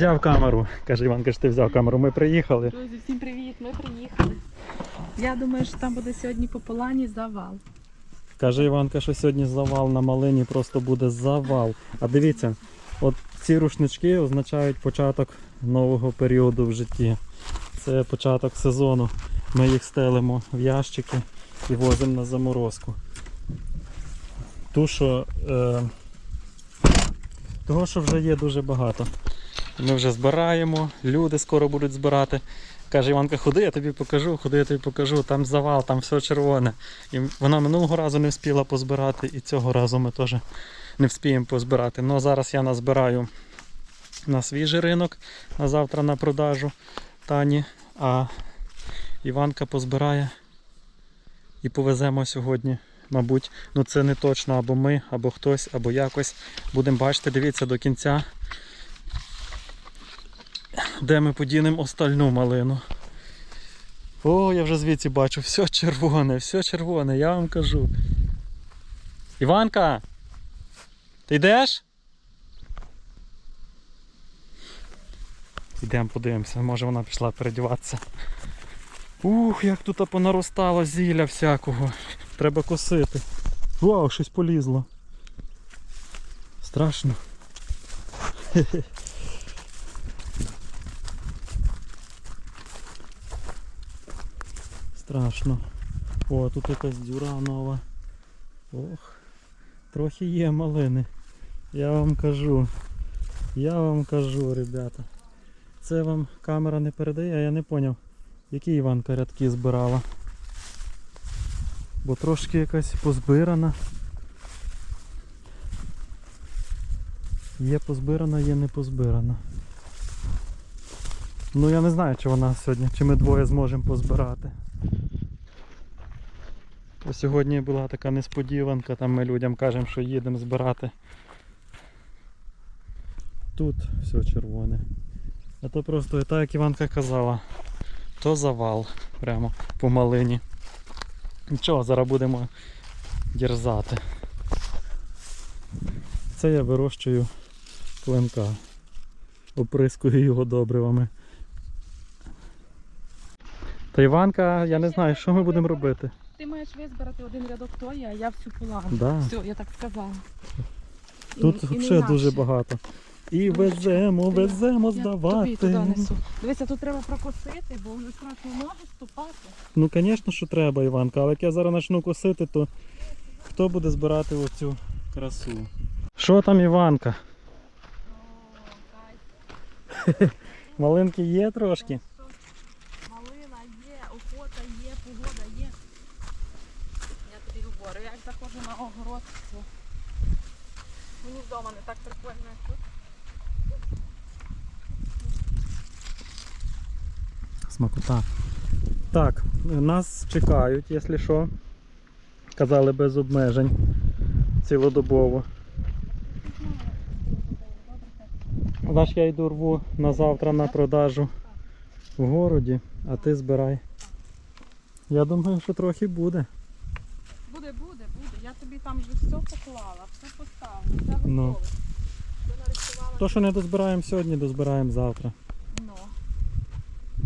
Взяв камеру. Каже Іванка, що ти взяв камеру. Ми приїхали. Друзі, всім привіт! Ми приїхали. Я думаю, що там буде сьогодні по полані завал. Каже Іванка, що сьогодні завал на малині просто буде завал. А дивіться, от ці рушнички означають початок нового періоду в житті. Це початок сезону. Ми їх стелимо в ящики і возимо на заморозку. Ту, що, е, того, що вже є дуже багато. Ми вже збираємо, люди скоро будуть збирати. Каже Іванка, ходи, я тобі покажу, ходи, я тобі покажу, там завал, там все червоне. І вона минулого разу не встигла позбирати, і цього разу ми теж не вспіємо позбирати. Ну зараз я назбираю на свіжий ринок, на завтра на продажу Тані, а Іванка позбирає і повеземо сьогодні. Мабуть, ну це не точно або ми, або хтось, або якось. Будемо бачити, дивіться до кінця, де ми подінемо остальну малину. О, я вже звідси бачу, все червоне, все червоне, я вам кажу. Іванка! Ти йдеш? Йдемо подивимося, може вона пішла передіватися. Ух, як тут понаростало зілля всякого. Треба косити. Вау, щось полізло. Страшно. Страшно. О, тут якась дюра нова. Ох, трохи є малини. Я вам кажу. Я вам кажу, ребята. Це вам камера не передає, а я не поняв, які Іванка рядки збирала. Бо трошки якась позбирана. Є позбирана, є не позбирана. Ну я не знаю, чи вона сьогодні, чи ми двоє зможемо позбирати. Сьогодні була така несподіванка, там ми людям кажемо, що їдемо збирати. Тут все червоне. А то просто, так як Іванка казала, то завал прямо по малині. Нічого, зараз будемо дірзати. Це я вирощую клинка. Оприскую його добривами. Та Іванка, я не знаю, що ми будемо робити. Ти маєш визбирати один рядок тої, а я всю полану. Да. Все, я так сказала. Тут взагалі дуже багато. І веземо, я- веземо Я тобі здавати. туди несу. Дивися, тут треба прокосити, бо вже страшно ноги ступати. Ну, звісно, що треба, Іванка, але як я зараз почну косити, то хто буде збирати оцю красу? Що там, Іванка? Малинки є трошки? Малина є, охота є, погода є. Я тобі говорю, як заходжу на огород, мені вдома не так прикольно, як тут. Смакота. Так, нас чекають, якщо що. Казали без обмежень. Цілодобово. Наш я йду рву на завтра на продажу в городі, а ти збирай. Я думаю, що трохи. Буде, буде, буде. Я тобі там вже все поклала, все поставила, все. Ну. Все нарисувала. То, що не дозбираємо сьогодні, дозбираємо завтра. Ну.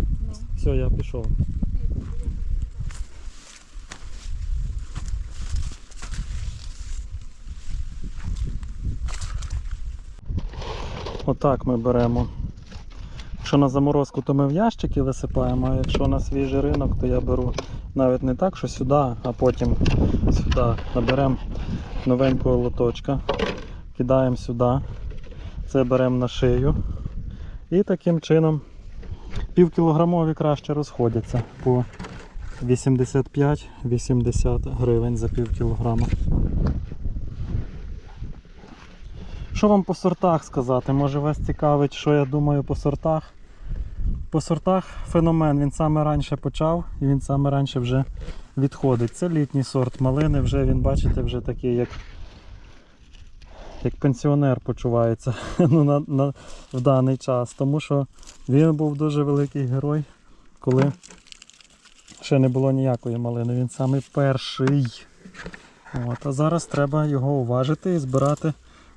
Ну. Все, я пішов. Отак ми беремо. Якщо на заморозку, то ми в ящики висипаємо, а якщо на свіжий ринок, то я беру навіть не так, що сюди, а потім сюди. Наберемо новенького лоточка, кидаємо сюди, це беремо на шию. І таким чином півкілограмові краще розходяться по 85-80 гривень за пів кілограма. Що вам по сортах сказати? Може вас цікавить, що я думаю по сортах? По сортах феномен, він саме раніше почав і він саме раніше вже відходить. Це літній сорт малини, вже він, бачите, вже такий, як, як пенсіонер почувається ну, на, на, в даний час. Тому що він був дуже великий герой, коли ще не було ніякої малини. Він самий перший. От, а зараз треба його уважити і збирати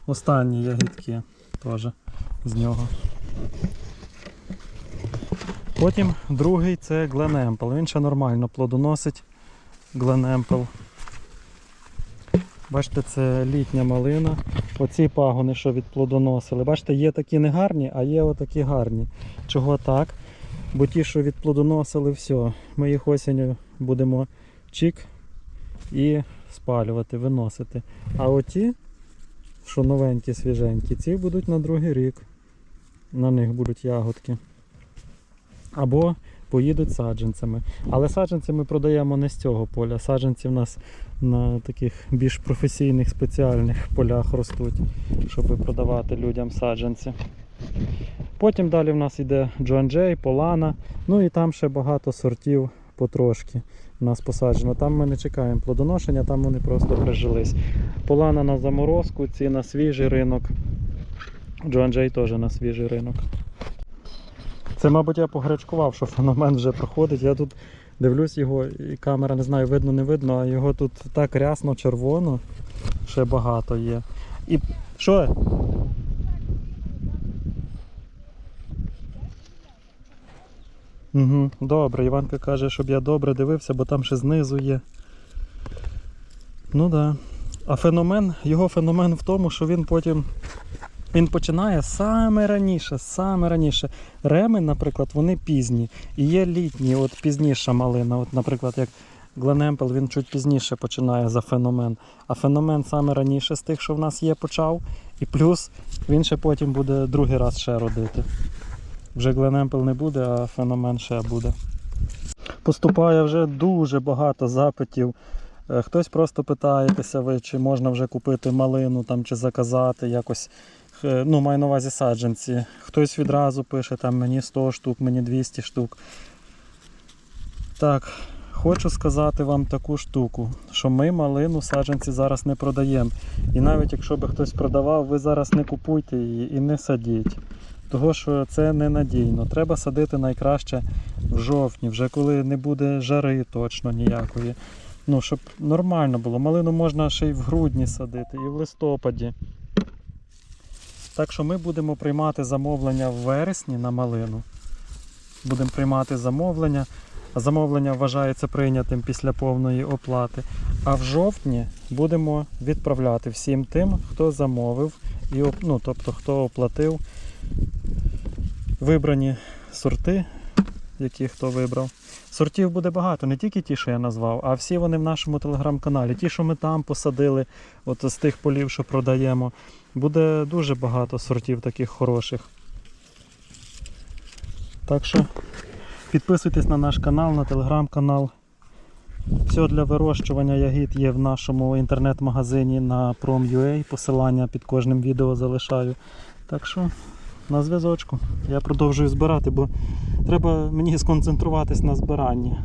останні ягідки теж з нього. Потім другий це Гленемпл. Він ще нормально плодоносить. Гленемпл. Бачите, це літня малина. Оці пагони, що відплодоносили. Бачите, є такі негарні, а є отакі гарні. Чого так? Бо ті, що відплодоносили, все. Ми їх осінню будемо чик і спалювати, виносити. А оті, що новенькі, свіженькі, ці будуть на другий рік. На них будуть ягодки. Або поїдуть саджанцями. Але саджанці ми продаємо не з цього поля. Саджанці в нас на таких більш професійних спеціальних полях ростуть, щоб продавати людям саджанці. Потім далі в нас йде Джон Джей, Полана, ну і там ще багато сортів потрошки у нас посаджено. Там ми не чекаємо плодоношення, там вони просто прижились. Полана на заморозку, ці на свіжий ринок. Джон Джей теж на свіжий ринок. Це, мабуть, я погречкував, що феномен вже проходить. Я тут дивлюсь його, і камера не знаю, видно, не видно, а його тут так рясно червоно, ще багато є. І що? Угу, добре, Іванка каже, щоб я добре дивився, бо там ще знизу є. Ну да. А феномен, його феномен в тому, що він потім він починає саме раніше, саме раніше. Реми, наприклад, вони пізні. І є літні, от пізніша малина. От, наприклад, як Гленемпел, він чуть пізніше починає за феномен. А феномен саме раніше з тих, що в нас є, почав. І плюс він ще потім буде другий раз ще родити. Вже Гленемпел не буде, а феномен ще буде. Поступає вже дуже багато запитів. Е, Хтось просто питаєтеся ви, чи можна вже купити малину там, чи заказати якось. Е, Ну, маю на увазі саджанці. Хтось відразу пише там мені 100 штук, мені 200 штук. Так, хочу сказати вам таку штуку, що ми малину саджанці зараз не продаємо. І навіть якщо би хтось продавав, ви зараз не купуйте її і не садіть. Того, що це ненадійно. Треба садити найкраще в жовтні, вже коли не буде жари точно ніякої. Ну, щоб нормально було. Малину можна ще й в грудні садити, і в листопаді. Так що ми будемо приймати замовлення в вересні на малину. Будемо приймати замовлення. Замовлення вважається прийнятим після повної оплати. А в жовтні будемо відправляти всім тим, хто замовив, і, ну, тобто хто оплатив вибрані сорти, які хто вибрав. Сортів буде багато, не тільки ті, що я назвав, а всі вони в нашому телеграм-каналі. Ті, що ми там посадили, от з тих полів, що продаємо. Буде дуже багато сортів таких хороших. Так що підписуйтесь на наш канал, на телеграм-канал. Все для вирощування ягід є в нашому інтернет-магазині на Prom.ua. Посилання під кожним відео залишаю. Так що на зв'язочку. Я продовжую збирати, бо треба мені сконцентруватись на збиранні.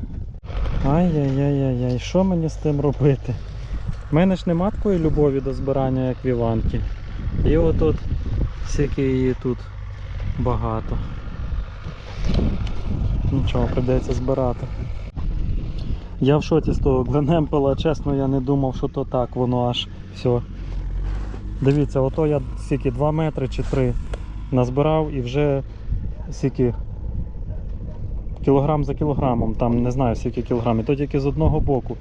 Ай-яй-яй-яй, що мені з тим робити? У мене ж нема такої любові до збирання, як в Іванки. І отут всякі її тут багато. Нічого, прийдеться збирати. Я в шоці з того Гленемпела, чесно, я не думав, що то так, воно аж все. Дивіться, ото я скільки 2 метри чи 3 назбирав і вже скільки кілограм за кілограмом, там не знаю скільки кілограм, і то тільки з одного боку.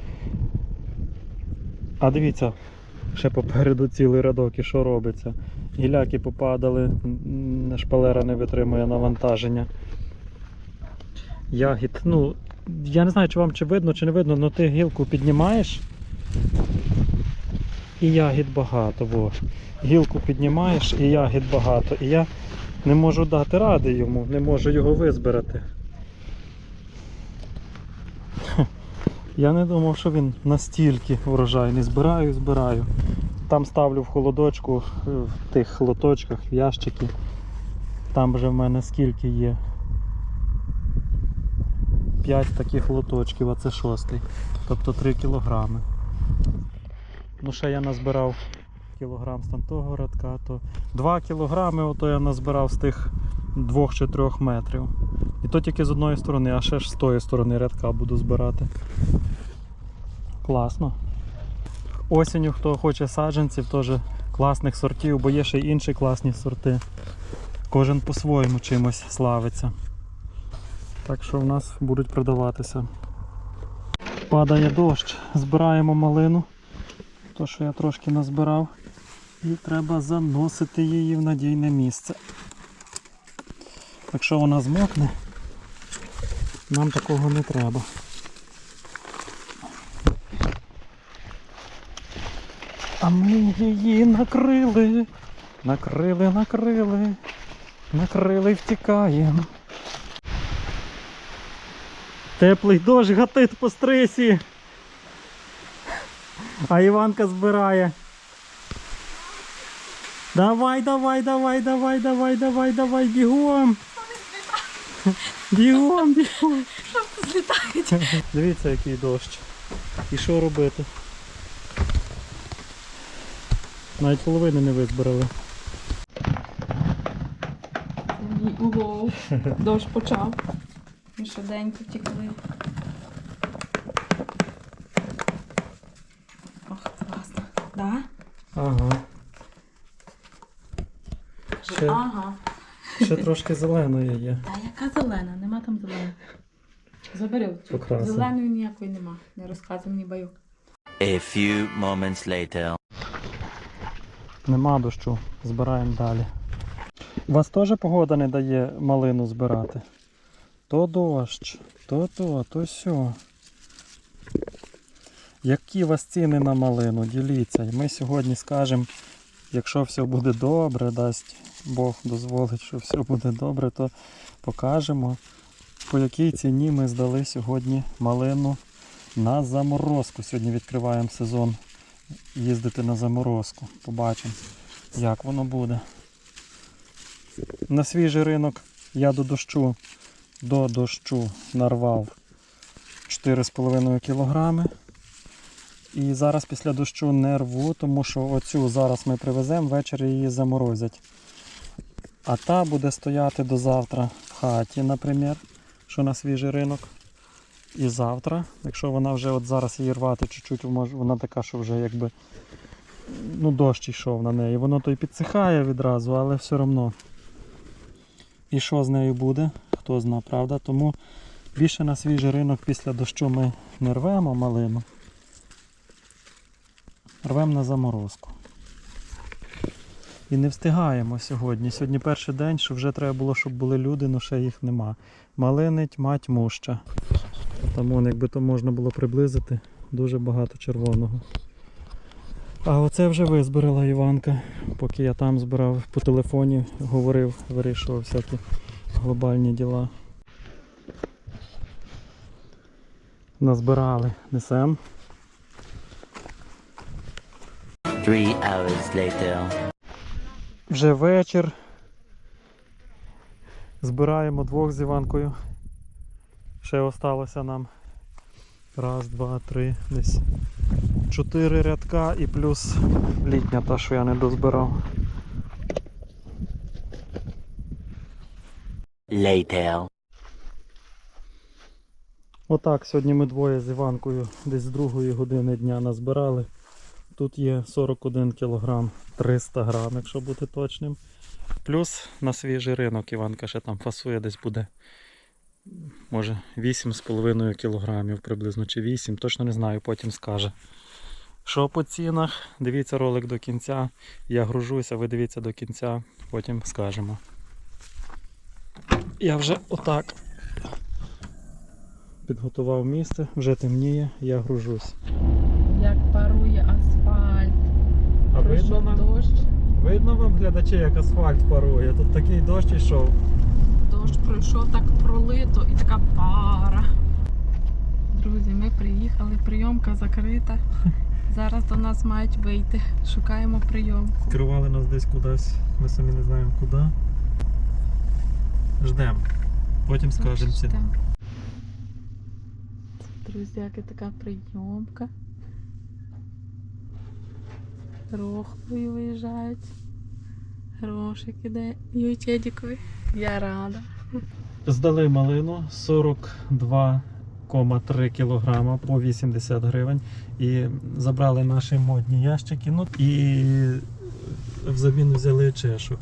А дивіться, ще попереду цілий рядок і що робиться. Гіляки попадали, шпалера не витримує навантаження. Ягід, ну, я не знаю, чи вам чи видно, чи не видно, але ти гілку піднімаєш і ягід багато. Во. Гілку піднімаєш і ягід багато. І я не можу дати ради йому, не можу його визбирати. Я не думав, що він настільки врожайний. Збираю, збираю. Там ставлю в холодочку, е, в тих лоточках, в ящики. Там вже в мене скільки є. 5 таких лоточків, а це шостий. Тобто 3 кілограми. Ну ще я назбирав кілограм з там того радка, то 2 кілограми ото я назбирав з тих 2 чи 3 метрів. І то тільки з одної сторони, а ще ж з тої сторони рядка буду збирати. Класно. Осінню, хто хоче саджанців, теж класних сортів, бо є ще й інші класні сорти. Кожен по-своєму чимось славиться. Так що в нас будуть продаватися. Падає дощ, збираємо малину. То, що я трошки назбирав. І треба заносити її в надійне місце. Якщо вона змокне, нам такого не треба. А ми її накрили, накрили, накрили, накрили, втікаємо. Теплий дощ гатить по стресі. А Іванка збирає. Давай, давай, давай, давай, давай, давай, давай, бігом. Бігом, бігом. Злітають. Дивіться, який дощ. І що робити? Навіть половини не визбирали. Дощ почав. Ми швиденько втекли. Ох, класно. Да? Ага. Ще, Ага. ще трошки зеленої є. Та яка зелена? Нема там зеленої. Забери оцю. Зеленої ніякої нема. Не розказуй мені байок. A few moments later. Нема дощу, збираємо далі. У вас теж погода не дає малину збирати? То дощ, то то, то сьо. Які у вас ціни на малину? Діліться. І ми сьогодні скажемо, якщо все буде добре, дасть Бог дозволить, що все буде добре, то покажемо, по якій ціні ми здали сьогодні малину на заморозку. Сьогодні відкриваємо сезон їздити на заморозку. Побачимо, як воно буде. На свіжий ринок я до дощу, до дощу нарвав 4,5 кг. І зараз після дощу не рву, тому що оцю зараз ми привеземо, ввечері її заморозять. А та буде стояти до завтра в хаті, наприклад, що на свіжий ринок. І завтра, якщо вона вже от зараз її рвати чуть-чуть, вона така, що вже якби ну, дощ йшов на неї. Воно то й підсихає відразу, але все одно. І що з нею буде, хто зна, правда? Тому більше на свіжий ринок після дощу ми не рвемо малину. Рвемо на заморозку. І не встигаємо сьогодні. Сьогодні перший день, що вже треба було, щоб були люди, але ще їх нема. Малинить мать муща. Там якби то можна було приблизити, дуже багато червоного. А оце вже визбирала Іванка, поки я там збирав по телефоні, говорив, вирішував всякі глобальні діла. Назбирали, несем. Three hours later. Вже вечір. Збираємо двох з Іванкою. Ще осталося нам. Раз, два, три, десь. Чотири рядка і плюс літня та, що я не дозбирав. Later. Отак, сьогодні ми двоє з Іванкою десь з другої години дня назбирали. Тут є 41 кг 300 грам, якщо бути точним. Плюс на свіжий ринок Іванка ще там фасує десь буде. Може 8,5 кг приблизно чи 8, точно не знаю, потім скаже. Що по цінах? Дивіться ролик до кінця. Я гружуся, ви дивіться до кінця, потім скажемо. Я вже отак підготував місце, вже темніє, я гружусь. Як парує асфальт. А Пройшов дощ. видно вам, глядачі, як асфальт парує. Тут такий дощ йшов. Дощ пройшов так пролито і така пара. Друзі, ми приїхали, прийомка закрита. Зараз до нас мають вийти. Шукаємо прийомку. Скерували нас десь кудись, ми самі не знаємо куди. Ждемо. Потім скажемо яка така прийомка. Рохлою виїжджають. Грошик іде. Ютєдікові. Я рада. Здали малину 42,3 кг по 80 гривень. І забрали наші модні ящики. Ну і взамін взяли чешок.